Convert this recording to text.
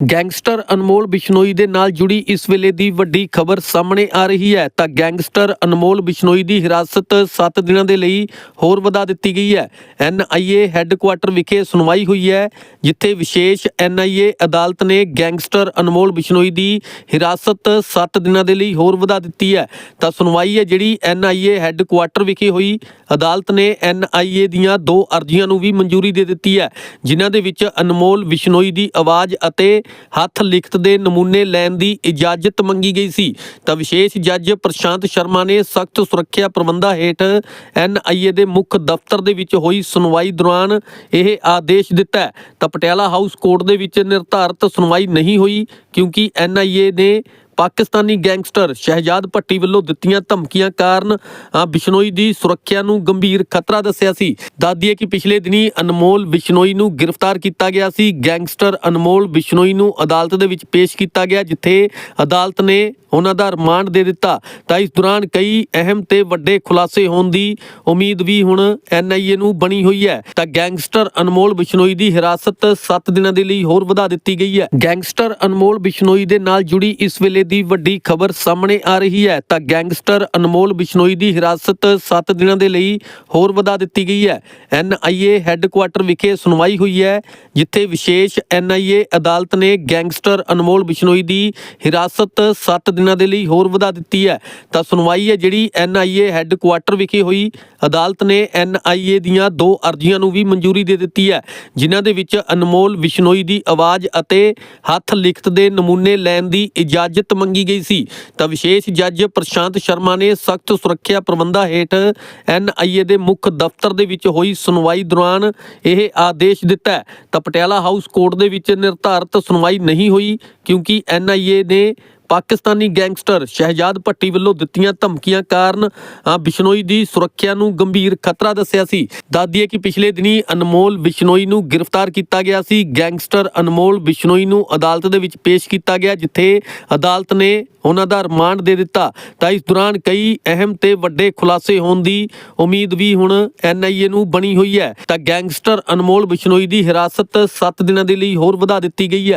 Gangster ਅਨਮੋਲ ਬਿਸ਼ਨੋਈ ਦੇ ਨਾਲ ਜੁੜੀ ਇਸ ਵੇਲੇ ਦੀ ਵੱਡੀ ਖਬਰ ਸਾਹਮਣੇ ਆ ਰਹੀ ਹੈ, ਤਾਂ ਗੈਂਗਸਟਰ ਅਨਮੋਲ ਬਿਸ਼ਨੋਈ ਦੀ ਹਿਰਾਸਤ 7 ਦਿਨਾਂ ਦੇ ਲਈ ਹੋਰ ਵਧਾ ਦਿੱਤੀ ਗਈ ਹੈ। ਐਨਆਈਏ ਹੈੱਡਕੁਆਟਰ ਵਿਖੇ ਸੁਣਵਾਈ ਹੋਈ ਹੈ, ਜਿੱਥੇ ਵਿਸ਼ੇਸ਼ ਐਨਆਈਏ ਅਦਾਲਤ ਨੇ ਗੈਂਗਸਟਰ ਅਨਮੋਲ ਬਿਸ਼ਨੋਈ ਦੀ ਹਿਰਾਸਤ 7 ਦਿਨਾਂ ਦੇ ਲਈ ਹੋਰ ਵਧਾ ਦਿੱਤੀ ਹੈ। ਤਾਂ ਸੁਣਵਾਈ ਹੈ ਜਿਹੜੀ ਐਨਆਈਏ ਹੈੱਡਕੁਆਟਰ ਵਿਖੇ ਹੋਈ। ਅਦਾਲਤ ਨੇ ਐਨਆਈਏ ਦੀਆਂ ਦੋ ਅਰਜ਼ੀਆਂ ਨੂੰ ਵੀ ਮਨਜ਼ੂਰੀ ਦੇ ਦਿੱਤੀ ਹੈ, ਜਿਨ੍ਹਾਂ ਦੇ ਵਿੱਚ ਅਨਮੋਲ ਬਿਸ਼ਨੋਈ ਦੀ ਆਵਾਜ਼ ਅਤੇ ਹੱਥ ਲਿਖਤ ਦੇ ਨਮੂਨੇ ਲੈਣ ਦੀ ਇਜਾਜ਼ਤ ਮੰਗੀ ਗਈ ਸੀ। ਤਾਂ ਵਿਸ਼ੇਸ਼ ਜੱਜ ਪ੍ਰਸ਼ਾਂਤ ਸ਼ਰਮਾ ਨੇ ਸਖਤ ਸੁਰੱਖਿਆ ਪ੍ਰਬੰਧਾਂ ਹੇਠ ਐਨਆਈਏ ਦੇ ਮੁੱਖ ਦਫ਼ਤਰ ਦੇ ਵਿੱਚ ਹੋਈ ਸੁਣਵਾਈ ਦੌਰਾਨ ਇਹ ਆਦੇਸ਼ ਦਿੱਤਾ ਤਾਂ ਪਟਿਆਲਾ ਹਾਊਸ ਕੋਰਟ ਦੇ ਵਿੱਚ ਨਿਰਧਾਰਤ ਸੁਣਵਾਈ ਨਹੀਂ ਹੋਈ, ਕਿਉਂਕਿ ਐਨਆਈਏ ਨੇ ਪਾਕਿਸਤਾਨੀ ਗੈਂਗਸਟਰ ਸ਼ਹਿਜਾਦ ਭੱਟੀ ਵੱਲੋਂ ਦਿੱਤੀਆਂ ਧਮਕੀਆਂ ਕਾਰਨ ਬਿਸ਼ਨੋਈ ਦੀ ਸੁਰੱਖਿਆ ਨੂੰ ਗੰਭੀਰ ਖਤਰਾ ਦੱਸਿਆ ਸੀ। ਦੱਸਦੀਏ ਕਿ ਪਿਛਲੇ ਦਿਨੀ ਅਨਮੋਲ ਬਿਸ਼ਨੋਈ ਨੂੰ ਗ੍ਰਿਫਤਾਰ ਕੀਤਾ ਗਿਆ ਸੀ। ਗੈਂਗਸਟਰ ਅਨਮੋਲ ਬਿਸ਼ਨੋਈ ਨੂੰ ਅਦਾਲਤ ਦੇ ਵਿੱਚ ਪੇਸ਼ ਕੀਤਾ ਗਿਆ, ਜਿੱਥੇ ਅਦਾਲਤ ਨੇ ਉਹਨਾਂ ਦਾ ਰਿਮਾਂਡ ਦੇ ਦਿੱਤਾ। ਤਾਂ ਇਸ ਦੌਰਾਨ ਕਈ ਅਹਿਮ ਤੇ ਵੱਡੇ ਖੁਲਾਸੇ ਹੋਣ ਦੀ ਉਮੀਦ ਵੀ ਹੁਣ ਐਨਆਈਏ ਨੂੰ ਬਣੀ ਹੋਈ ਹੈ। ਤਾਂ ਗੈਂਗਸਟਰ ਅਨਮੋਲ ਬਿਸ਼ਨੋਈ ਦੀ ਹਿਰਾਸਤ 7 ਦਿਨਾਂ ਦੇ ਲਈ ਹੋਰ ਵਧਾ ਦਿੱਤੀ ਗਈ ਹੈ। ਗੈਂਗਸਟਰ ਅਨਮੋਲ ਬਿਸ਼ਨੋਈ ਦੇ ਨਾਲ ਜੁੜੀ ਇਸ ਵੇਲੇ ਦੀ ਵੱਡੀ ਖਬਰ ਸਾਹਮਣੇ ਆ ਰਹੀ ਹੈ, ਤਾਂ ਗੈਂਗਸਟਰ ਅਨਮੋਲ ਬਿਸ਼ਨੋਈ ਦੀ ਹਿਰਾਸਤ 7 ਦਿਨਾਂ ਦੇ ਲਈ ਹੋਰ ਵਧਾ ਦਿੱਤੀ ਗਈ ਹੈ। ਐਨਆਈਏ ਹੈੱਡਕੁਆਟਰ ਵਿਖੇ ਸੁਣਵਾਈ ਹੋਈ ਹੈ, ਜਿੱਥੇ ਵਿਸ਼ੇਸ਼ ਐਨਆਈਏ ਅਦਾਲਤ ਨੇ ਗੈਂਗਸਟਰ ਅਨਮੋਲ ਬਿਸ਼ਨੋਈ ਦੀ ਹਿਰਾਸਤ 7 ਦਿਨਾਂ ਦੇ ਲਈ ਹੋਰ ਵਧਾ ਦਿੱਤੀ ਹੈ। ਤਾਂ ਸੁਣਵਾਈ ਹੈ ਜਿਹੜੀ ਐਨਆਈਏ ਹੈੱਡਕੁਆਟਰ ਵਿਖੇ ਹੋਈ। ਅਦਾਲਤ ਨੇ ਐਨਆਈਏ ਦੀਆਂ ਦੋ ਅਰਜ਼ੀਆਂ ਨੂੰ ਵੀ ਮਨਜ਼ੂਰੀ ਦੇ ਦਿੱਤੀ ਹੈ, ਜਿਨ੍ਹਾਂ ਦੇ ਵਿੱਚ ਅਨਮੋਲ ਬਿਸ਼ਨੋਈ ਦੀ ਆਵਾਜ਼ ਅਤੇ ਹੱਥ ਲਿਖਤ ਦੇ ਨਮੂਨੇ ਲੈਣ ਦੀ ਇਜਾਜ਼ਤ ਮੰਗੀ ਗਈ ਸੀ। ਤਾਂ ਵਿਸ਼ੇਸ਼ ਜੱਜ ਪ੍ਰਸ਼ਾਂਤ ਸ਼ਰਮਾ ਨੇ ਸਖਤ ਸੁਰੱਖਿਆ ਪ੍ਰਬੰਧਾਂ ਹੇਠ ਐਨਆਈਏ ਦੇ ਮੁੱਖ ਦਫ਼ਤਰ ਦੇ ਵਿੱਚ ਹੋਈ ਸੁਣਵਾਈ ਦੌਰਾਨ ਇਹ ਆਦੇਸ਼ ਦਿੱਤਾ ਤਾਂ ਪਟਿਆਲਾ ਹਾਊਸ ਕੋਰਟ ਦੇ ਵਿੱਚ ਨਿਰਧਾਰਤ ਸੁਣਵਾਈ ਨਹੀਂ ਹੋਈ ਕਿਉਂਕਿ ਐਨਆਈਏ ਨੇ ਪਾਕਿਸਤਾਨੀ ਗੈਂਗਸਟਰ ਸ਼ਹਿਜਾਦ ਭੱਟੀ ਵੱਲੋਂ ਦਿੱਤੀਆਂ ਧਮਕੀਆਂ ਕਾਰਨ ਬਿਸ਼ਨੋਈ ਦੀ ਸੁਰੱਖਿਆ ਨੂੰ ਗੰਭੀਰ ਖਤਰਾ ਦੱਸਿਆ ਸੀ। ਦੱਸਦੀਏ ਕਿ ਪਿਛਲੇ ਦਿਨੀ ਅਨਮੋਲ ਬਿਸ਼ਨੋਈ ਨੂੰ ਗ੍ਰਿਫਤਾਰ ਕੀਤਾ ਗਿਆ ਸੀ। ਗੈਂਗਸਟਰ ਅਨਮੋਲ ਬਿਸ਼ਨੋਈ ਨੂੰ ਅਦਾਲਤ ਦੇ ਵਿੱਚ ਪੇਸ਼ ਕੀਤਾ ਗਿਆ, ਜਿੱਥੇ ਅਦਾਲਤ ਨੇ ਉਹਨਾਂ ਦਾ ਰਿਮਾਂਡ ਦੇ ਦਿੱਤਾ। ਤਾਂ ਇਸ ਦੌਰਾਨ ਕਈ ਅਹਿਮ ਤੇ ਵੱਡੇ ਖੁਲਾਸੇ ਹੋਣ ਦੀ ਉਮੀਦ ਵੀ ਹੁਣ ਐਨਆਈਏ ਨੂੰ ਬਣੀ ਹੋਈ ਹੈ। ਤਾਂ ਗੈਂਗਸਟਰ ਅਨਮੋਲ ਬਿਸ਼ਨੋਈ ਦੀ ਹਿਰਾਸਤ 7 ਦਿਨਾਂ ਦੇ ਲਈ ਹੋਰ ਵਧਾ ਦਿੱਤੀ ਗਈ ਹੈ।